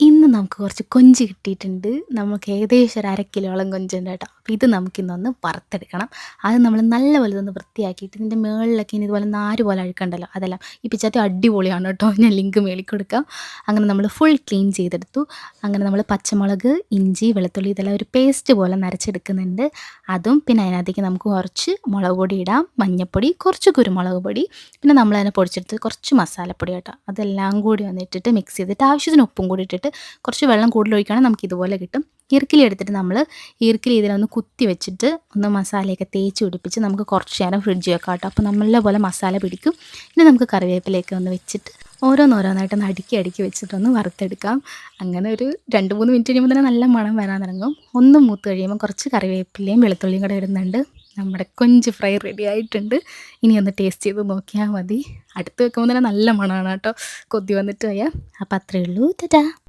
ഇന്ന് നമുക്ക് കുറച്ച് കൊഞ്ച് കിട്ടിയിട്ടുണ്ട്. നമുക്ക് ഏകദേശം ഒരു അര കിലോളം കൊഞ്ചുണ്ട് കേട്ടോ. അപ്പോൾ ഇത് നമുക്കിന്നൊന്ന് വറുത്തെടുക്കണം. അത് നമ്മൾ നല്ലപോലെ ഒന്ന് വൃത്തിയാക്കിയിട്ട് ഇതിന്റെ മുകളിലൊക്കെ ഇനി ഇതുപോലെ നാര് പോലെ അഴുക്കണ്ടല്ലോ അതെല്ലാം. ഈ പിച്ചാത്തി അടിപൊളിയാണ് കേട്ടോ. ഞാൻ ലിങ്ക് മേളിൽ കൊടുക്കാം. അങ്ങനെ നമ്മൾ ഫുൾ ക്ലീൻ ചെയ്തെടുത്തു. അങ്ങനെ നമ്മൾ പച്ചമുളക് ഇഞ്ചി വെളുത്തുള്ളി ഇതെല്ലാം ഒരു പേസ്റ്റ് പോലെ നരച്ചെടുക്കുന്നുണ്ട്. അതും പിന്നെ അതിനകത്തേക്ക് നമുക്ക് കുറച്ച് മുളക് പൊടി ഇടാം. മഞ്ഞൾപ്പൊടി കുറച്ച് കുരുമുളക് പൊടി. പിന്നെ നമ്മൾ അതിനെ പൊടിച്ചെടുത്ത് കുറച്ച് മസാലപ്പൊടി കേട്ടോ. അതെല്ലാം കൂടി വന്നിട്ടിട്ട് മിക്സ് ചെയ്തിട്ട് ആവശ്യത്തിന് ഉപ്പും കൂടി ഇട്ടിട്ട് കുറച്ച് വെള്ളം കൂടുതൽ ഒഴിക്കുകയാണെങ്കിൽ നമുക്ക് ഇതുപോലെ കിട്ടും. ഈർക്കിലി എടുത്തിട്ട് നമ്മൾ ഈർക്കിലി ഇതിലൊന്ന് കുത്തി വെച്ചിട്ട് ഒന്ന് മസാലയൊക്കെ തേച്ച് പിടിപ്പിച്ച് നമുക്ക് കുറച്ച് നേരം ഫ്രിഡ്ജ് വെക്കാം കേട്ടോ. അപ്പോൾ നല്ല പോലെ മസാല പിടിക്കും. ഇനി നമുക്ക് കറിവേപ്പിലയൊക്കെ ഒന്ന് വെച്ചിട്ട് ഓരോന്നോരോന്നായിട്ട് ഒന്ന് അടുക്കി അടുക്കി വെച്ചിട്ടൊന്ന് വറുത്തെടുക്കാം. അങ്ങനെ ഒരു രണ്ട് മൂന്ന് മിനിറ്റ് കഴിയുമ്പോൾ തന്നെ നല്ല മണം വരാൻ തുടങ്ങും ഒന്ന് മൂത്ത് കഴിയുമ്പോൾ കുറച്ച് കറിവേപ്പിലയും വെളുത്തുള്ളിയും കൂടെ ഇടുന്നുണ്ട്. നമ്മുടെ കൊഞ്ച് ഫ്രൈ റെഡി ആയിട്ടുണ്ട്. ഇനി ഒന്ന് ടേസ്റ്റ് ചെയ്ത് നോക്കിയാൽ മതി. അടുത്ത് വെക്കുമ്പോൾ തന്നെ നല്ല മണമാണ് കേട്ടോ. കൊതി വന്നിട്ട് പോയാൽ അപ്പോൾ അത്രയേ ഉള്ളൂ. ടാറ്റാ.